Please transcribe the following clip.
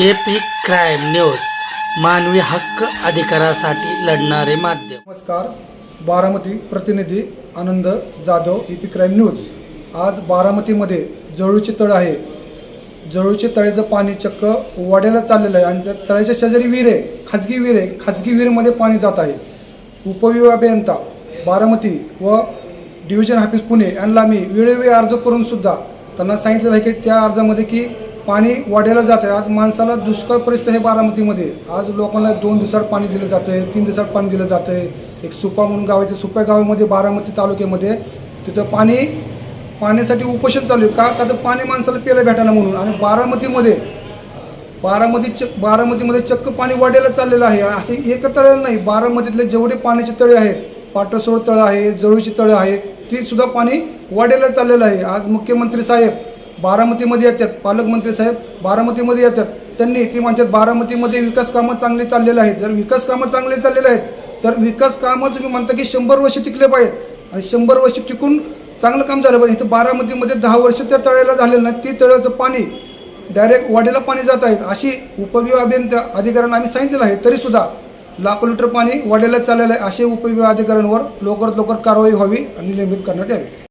AP crime news मानवी हक्क अधिकारासाठी लढणारे माध्यम. नमस्कार बारामती प्रतिनिधी Anand Jadhav E P crime news. आज बारामतीमध्ये जळूचे तळ आहे. जळूचे तळेचं पाणी चक्क वाड्याला चाललेलं आहे आणि त्या तळ्याच्या शेजारी विहीर आहे खाजगी विहीर आहे खाजगी विहीरमध्ये पाणी जात आहे. उपविभाग अभियंता बारामती व डिव्हिजन ऑफिस पुणे यांना मी वेळोवेळी अर्ज करून सुद्धा त्यांना सांगितलेलं आहे की त्या अर्जामध्ये की पाणी वाढायला जात आहे आज माणसाला दुष्काळ परिस्थिती आहे बारामतीमध्ये. आज लोकांना दोन दिवसात पाणी दिलं जातं आहे तीन दिवसात पाणी दिलं जातं आहे एक सुपा म्हणून गाव आहे सुप्या गावामध्ये बारामती तालुक्यामध्ये तिथं पाणी पाण्यासाठी उपोषण चालू आहे. का? का तर पाणी माणसाला प्यायला भेटायला म्हणून. आणि बारामतीमध्ये बारामती च बारामतीमध्ये चक्क पाणी वाढायला चाललेलं आहे. असे एक तळे नाही. बारामतीतले जेवढे पाण्याचे तळे आहेत पाटसोळ तळं आहे जळूची तळं आहे ती सुद्धा पाणी वाढायला चाललेलं आहे. आज मुख्यमंत्री साहेब बारामतीमध्ये येतात. पालकमंत्री साहेब बारामतीमध्ये येतात. त्यांनी ती म्हणतात बारामतीमध्ये विकास कामं चांगली चाललेले आहेत. जर विकास कामं चांगले चाललेले आहेत तर विकास कामं तुम्ही म्हणता की शंभर वर्ष टिकले पाहिजेत. आणि शंभर वर्ष टिकून चांगलं काम झालं पाहिजे. इथं बारामतीमध्ये दहा वर्ष त्या तळ्याला झालेलं नाही. ती तळ्याचं पाणी डायरेक्ट वाडीला पाणी जात आहेत अशी उपविभाग अभियंता अधिकाऱ्यांना आम्ही सांगितलेलं आहे. तरीसुद्धा लाखो लिटर पाणी वाड्याला चाललेलं आहे. असे उपविभाग अधिकाऱ्यांवर लवकरात लवकर कारवाई व्हावी आणि निलंबित करण्यात यावी.